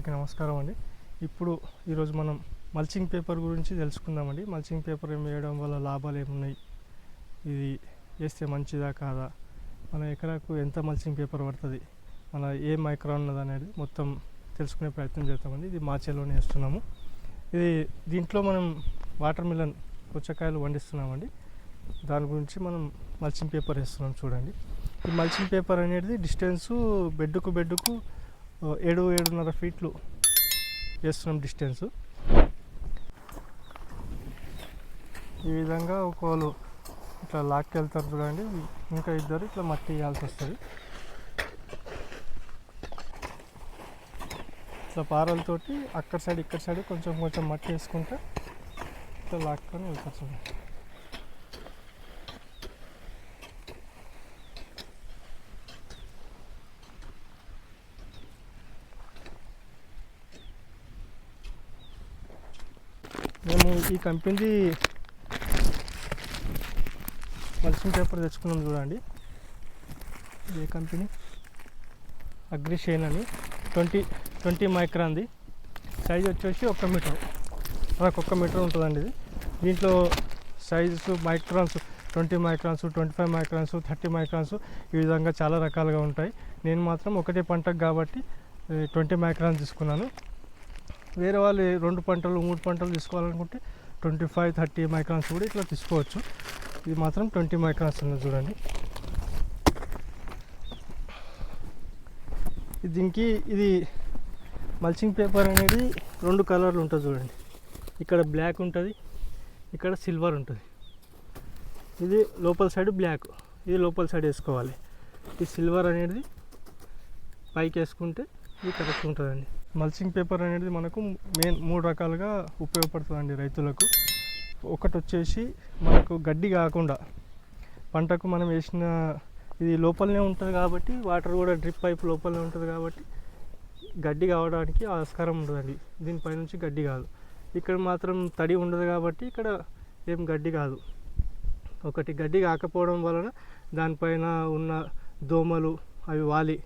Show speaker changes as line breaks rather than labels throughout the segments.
అందరికీ నమస్కారం అండి. ఇప్పుడు ఈరోజు మనం మల్చింగ్ పేపర్ గురించి తెలుసుకుందామండి. మల్చింగ్ పేపర్ ఏం వేయడం వల్ల లాభాలు ఏమున్నాయి? ఇది వేస్తే మంచిదా కాదా? మన ఎకరాకు ఎంత మల్చింగ్ పేపర్ పడుతుంది? మన ఏ మైక్రాన్ ఉన్నది అనేది మొత్తం తెలుసుకునే ప్రయత్నం చేస్తామండి ఇది మాచేలోనే వేస్తున్నాము. ఇది దీంట్లో మనం వాటర్ మిలన్ పుచ్చకాయలు వండిస్తున్నామండి. దాని గురించి మనం మల్చింగ్ పేపర్ వేస్తున్నాం చూడండి. ఈ మల్చింగ్ పేపర్ అనేది డిస్టెన్సు బెడ్కు బెడ్కు ఏడు ఏడున్నర ఫీట్లు వేస్తున్నాం డిస్టెన్స్. ఈ విధంగా ఒకళ్ళు ఇట్లా లాక్కెళ్తారు చూడండి. ఇంకా ఇద్దరు ఇట్లా మట్టి వేయాల్సి వస్తుంది. ఇట్లా పారలతోటి అక్కడ సైడ్ ఇక్కడ సైడ్ కొంచెం కొంచెం మట్టి వేసుకుంటే ఇట్లా లాక్కొని వెళ్తారు చూడండి. మేము ఈ కంపెనీ మల్చింగ్ పేపర్ తెచ్చుకున్నాం చూడండి. ఏ కంపెనీ. అగ్రిషేన్ అని. Twenty twenty మైక్రాన్ది. సైజ్ వచ్చేసి ఒక్క మీటర్. మనకు ఒక్క మీటర్ ఉంటుందండి ఇది. దీంట్లో size microns twenty microns twenty five microns thirty microns ఈ విధంగా చాలా రకాలుగా ఉంటాయి. నేను మాత్రం ఒకటే పంటకు కాబట్టి ట్వంటీ మైక్రాన్స్ తీసుకున్నాను. వేరే వాళ్ళు రెండు పంటలు మూడు పంటలు తీసుకోవాలనుకుంటే ట్వంటీ ఫైవ్ థర్టీ మైక్రాన్స్ కూడా ఇట్లా తీసుకోవచ్చు. ఇది మాత్రం ట్వంటీ మైక్రాన్స్ ఉన్నది చూడండి. దీనికి ఇది మల్చింగ్ పేపర్ అనేది రెండు కలర్లు ఉంటుంది చూడండి. ఇక్కడ బ్లాక్ ఉంటుంది ఇక్కడ సిల్వర్ ఉంటుంది. ఇది లోపల సైడ్ బ్లాక్ ఇది లోపల సైడ్ వేసుకోవాలి. ఈ సిల్వర్ అనేది పైకి వేసుకుంటే ఇది కరెక్ట్ ఉంటుందండి. మల్చింగ్ పేపర్ అనేది మనకు మెయిన్ మూడు రకాలుగా ఉపయోగపడుతుందండి రైతులకు. ఒకటి వచ్చేసి మనకు గడ్డి కాకుండా పంటకు మనం వేసిన ఇది లోపలనే ఉంటుంది కాబట్టి వాటర్ కూడా డ్రిప్ పైప్ లోపలనే ఉంటుంది కాబట్టి గడ్డి కావడానికి ఆస్కారం ఉండదండి. దీనిపై నుంచి గడ్డి కాదు. ఇక్కడ మాత్రం తడి ఉండదు కాబట్టి ఇక్కడ ఏం గడ్డి కాదు. ఒకటి గడ్డి కాకపోవడం వలన దానిపైన ఉన్న దోమలు అవి వాలి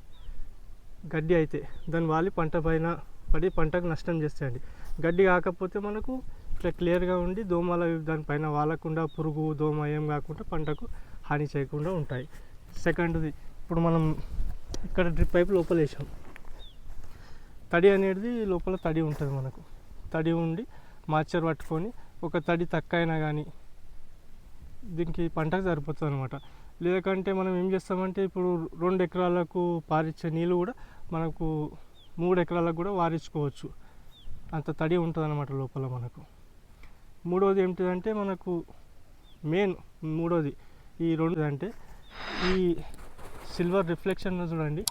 గడ్డి అయితే దాని వాలి పంట పైన పడి పంటకు నష్టం చేస్తాయండి. గడ్డి కాకపోతే మనకు ఇట్లా క్లియర్గా ఉండి దోమలు అవి దానిపైన వాలకుండా పురుగు దోమ ఏం కాకుండా పంటకు హాని చేయకుండా ఉంటాయి. సెకండ్ది ఇప్పుడు మనం ఇక్కడ డ్రిప్ పైప్ లోపల వేసాం. తడి అనేది లోపల తడి ఉంటుంది మనకు. తడి ఉండి మాచర్ పట్టుకొని ఒక తడి తక్కువ అయినా కానీ దీనికి పంటకు సరిపోతుంది అనమాట లేదంటే మనం ఏం చేస్తామంటే ఇప్పుడు రెండు ఎకరాలకు పారిచ్చే నీళ్ళు కూడా మనకు మూడు ఎకరాలకు కూడా వారించుకోవచ్చు. అంత తడి ఉంటుంది అనమాట లోపల మనకు. మూడోది ఏంటిదంటే మనకు మెయిన్ మూడోది ఈ రెండు అంటే ఈ సిల్వర్ రిఫ్లెక్షన్ చూడండి.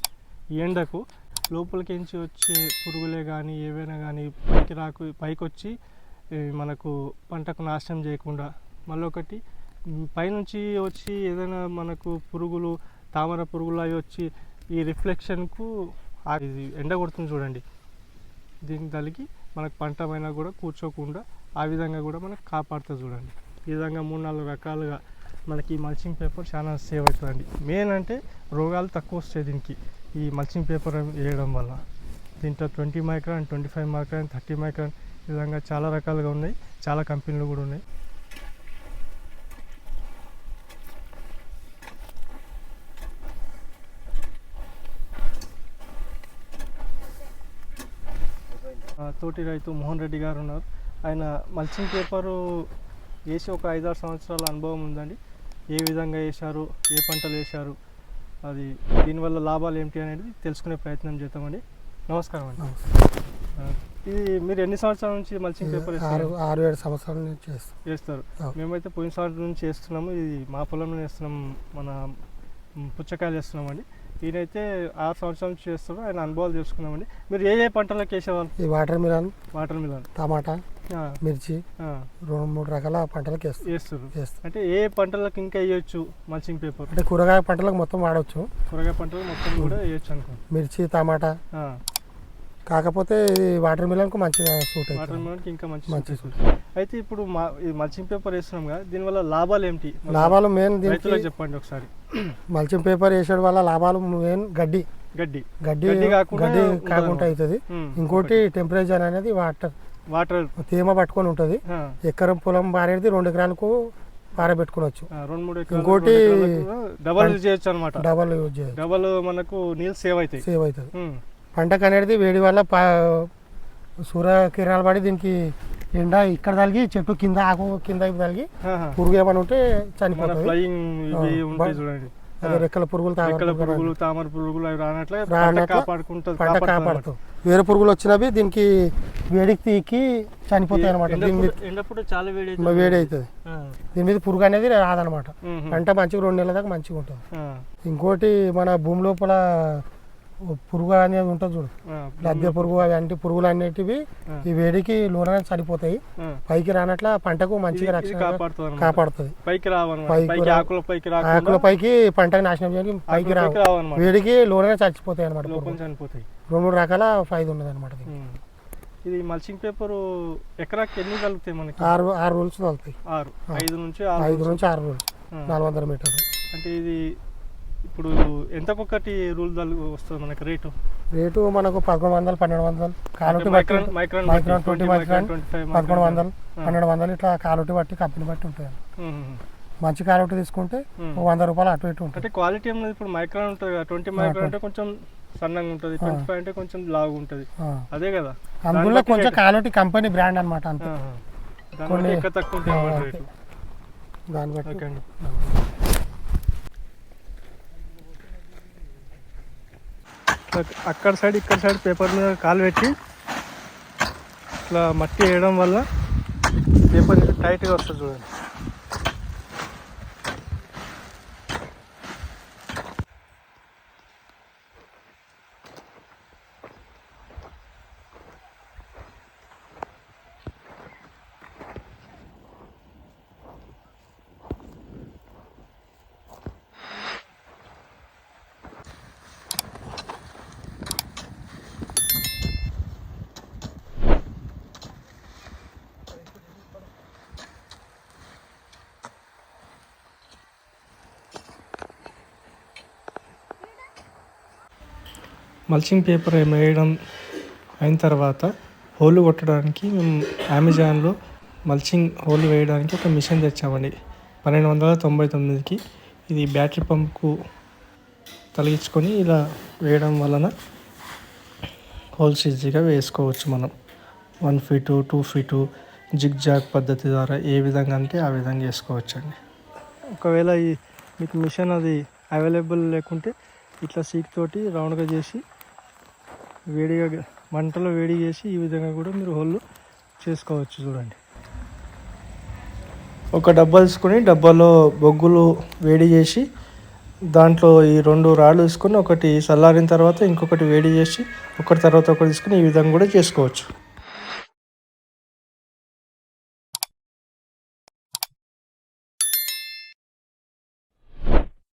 ఈ ఎండకు లోపలికించి వచ్చే పురుగులే కానీ ఏవైనా కానీ పైకి రాకు పైకి వచ్చి మనకు పంటకు నాశనం చేయకుండా మళ్ళొకటి పైనుంచి వచ్చి ఏదైనా మనకు పురుగులు తామర పురుగులు అవి వచ్చి ఈ రిఫ్లెక్షన్కు ఇది ఎండ కొడుతుంది చూడండి. దీనికి తలిగి మనకు పంట పైన కూడా కూర్చోకుండా ఆ విధంగా కూడా మనకు కాపాడుతుంది చూడండి. ఈ విధంగా మూడు నాలుగు రకాలుగా మనకి మల్చింగ్ పేపర్ చాలా సేవ్ అవుతుందండి. మెయిన్ అంటే రోగాలు తక్కువ వస్తాయి దీనికి. ఈ మల్చింగ్ పేపర్ వేయడం వల్ల. దీంట్లో twenty micron twenty five micron thirty micron ఈ విధంగా చాలా రకాలుగా ఉన్నాయి. చాలా కంపెనీలు కూడా ఉన్నాయి. తోటి రైతు మోహన్ రెడ్డి గారు ఉన్నారు. ఆయన మల్చింగ్ పేపరు వేసి ఒక ఐదారు సంవత్సరాల అనుభవం ఉందండి. ఏ విధంగా వేశారు ఏ పంటలు వేశారు అది దీనివల్ల లాభాలు ఏమిటి అనేది తెలుసుకునే ప్రయత్నం చేద్దామండి. నమస్కారం అండి. ఇది మీరు ఎన్ని సంవత్సరాల నుంచి మల్చింగ్ పేపర్
ఆరు
వేస్తారు?
ఆరు ఏడు సంవత్సరాల నుంచి చేస్తాం.
వేస్తారు
అవును.
మేమైతే పోయిన సంవత్సరం నుంచి వేస్తున్నాము ఇది మా పొలంలో వేస్తున్నాం మన పుచ్చకాయలు వేస్తున్నామండి. ఈయనైతే ఆరు సంవత్సరాల నుంచి చేస్తారు ఆయన అనుభవాలు తెలుసుకున్నామండి మీరు ఏ ఏ పంటలకు వేసేవాళ్ళు?
ఈ వాటర్ మిలన్
వాటర్ మిలన్.
టమాటా మిర్చి రెండు మూడు రకాల పంటలకు వేస్తాం
వేస్తారు.
వేస్తాం
అంటే ఏ పంటలకు ఇంకా వేయొచ్చు మల్చింగ్ పేపర్?
అంటే కూరగాయ పంటలకు మొత్తం వాడవచ్చు
కూరగాయ పంటలు మొత్తం కూడా వేయొచ్చు అనుకో
మిర్చి టమాటా. కాకపోతే వాటర్ మిలన్కు మంచిగా సూట్
వాటర్ మిలన్కి ఇంకా మంచి
మంచి
అవుతుంది. అయితే ఇప్పుడు మల్చింగ్ పేపర్ వేస్తున్నాం కదా దీనివల్ల లాభాలు ఏమిటి
లాభాలు మెయిన్
చెప్పండి ఒకసారి.
మల్చింగ్ పేపర్ వేసడం వల్ల లాభాలు మెయిన్ గడ్డి.
గడ్డి.
గడ్డి
గడ్డి కాకుండా
అవుతుంది. ఇంకోటి టెంపరేచర్ అనేది వాటర్.
వాటర్.
తేమ పట్టుకొని ఉంటుంది. ఎకరం పొలం పారేది రెండు ఎకరాలకు పారబెట్టుకోవచ్చు. ఇంకోటి
డబల్ చేయొచ్చు అనమాట
డబల్ యూజ్ చేయదు
డబల్ మనకు నీళ్ళు సేవ్ అవుతాయి.
సేవ్ అవుతుంది. పంటకు అనేది వేడి వల్ల సూర్యకిరణాలు పడి దీనికి ఎండ ఇక్కడ తగిలి చెట్టు కింద ఆకు కింద
ఆహా.
పురుగు ఏమైనా ఉంటే చనిపోతుంది
చూడండి.
రెక్కల పురుగులు
రెక్కల
పురుగులు
తామర పురుగులు అవి రానట్లే పంట
రానట్ల
కాపాడుకుంటుంది
పంట
కాపాడుతుంది.
కాపాడుతాం వేరే పురుగులు వచ్చినవి దీనికి వేడికి తీకి చనిపోతాయి అనమాట దీని మీద
ఎండప్పుడు- ఎండప్పుడు చాలా వేడి
వేడి అవుతుంది దీని మీద పురుగు అనేది రాదనమాట పంట మంచిగా రెండు నెలల దాకా మంచిగా ఉంటుంది. ఇంకోటి మన భూమి లోపల పురుగు అనేది ఉంటుంది చూడు. లద్దె పురుగు అవి అంటే పురుగులు అనేటివి. ఈ వేడికి లోన చనిపోతాయి. పైకి రానట్ల పంటకు మంచిగా రక్షణ
కాపాడుతుంది. పైకి ఆకుల పైకి
పంటకు నాశనం చేయడానికి పైకి రావు. వేడికి లోనే చచ్చిపోతాయి అనమాట రెండు మూడు రకాల ఫైదా ఉన్నది అనమాట.
ఇది మల్చింగ్ పేపర్ ఎకరాకి ఎన్ని కలుగుతాయి మనకి?
ఆరు ఆరు రూల్స్ తగులుతాయి.
ఆరు. ఐదు నుంచి ఆరు
ఐదు. నుంచి ఆరు
ఆ.
నాలుగు వందల మీటర్లు.
అంటే ఇది ఇప్పుడు ఎంతకొకటి రూల్ వస్తుంది మనకి? రేటు?
రేటు మనకు పదకొండు వందలు పన్నెండు వందలు. కాలుటి బట్టి
మైక్రాన్ మైక్రాన్
ట్వంటీ మైక్రాన్ పదకొండు వందలు. పన్నెండు వందలు ఇట్లా కాలుటి బట్టి కంపెనీ బట్టి ఉంటుంది. మంచి కాలుటి తీసుకుంటే వంద రూపాయలు అటు ఇటు ఉంటుంది.
అంటే క్వాలిటీ అనేది ఇప్పుడు మైక్రాన్ ఉంటుంది ట్వంటీ మైక్రాన్ అంటే కొంచెం సన్నగా ఉంటుంది ట్వంటీ ఫైవ్ అంటే కొంచెం లావుగా ఉంటుంది. అదే కదా.
అందులో కొంచెం. కాలుటి కంపెనీ బ్రాండ్ అనమాట అంతే.
దాని బట్టి
దాన్ని బట్టి.
అక్కడ సైడ్ ఇక్కడ సైడ్ పేపర్ మీద కాలు పెట్టి ఇట్లా మట్టి వేయడం వల్ల పేపర్ టైట్గా వస్తుంది చూడండి. మల్చింగ్ పేపర్ వేయడం అయిన తర్వాత హోల్ కొట్టడానికి మేము అమెజాన్లో మల్చింగ్ హోల్ వేయడానికి ఒక మిషన్ తెచ్చామండి. పన్నెండు వందల తొంభై తొమ్మిదికి ఇది బ్యాటరీ పంప్కు తొలగించుకొని ఇలా వేయడం వలన హోల్స్ ఈజీగా వేసుకోవచ్చు మనం. One feet two feet zigzag పద్ధతి ద్వారా ఏ విధంగా అంటే ఆ విధంగా వేసుకోవచ్చండి. ఒకవేళ ఈ మీకు మిషన్ అది అవైలబుల్ లేకుంటే ఇట్లా సీక్ తోటి రౌండ్గా చేసి వేడిగా మంటలో వేడి చేసి ఈ విధంగా కూడా మీరు హోల్ చేసుకోవచ్చు చూడండి. ఒక డబ్బా తీసుకొని డబ్బాలో బొగ్గులు వేడి చేసి దాంట్లో ఈ రెండు రాళ్ళు తీసుకొని ఒకటి చల్లారిన తర్వాత ఇంకొకటి వేడి చేసి ఒకటి తర్వాత ఒకటి తీసుకొని ఈ విధంగా కూడా చేసుకోవచ్చు.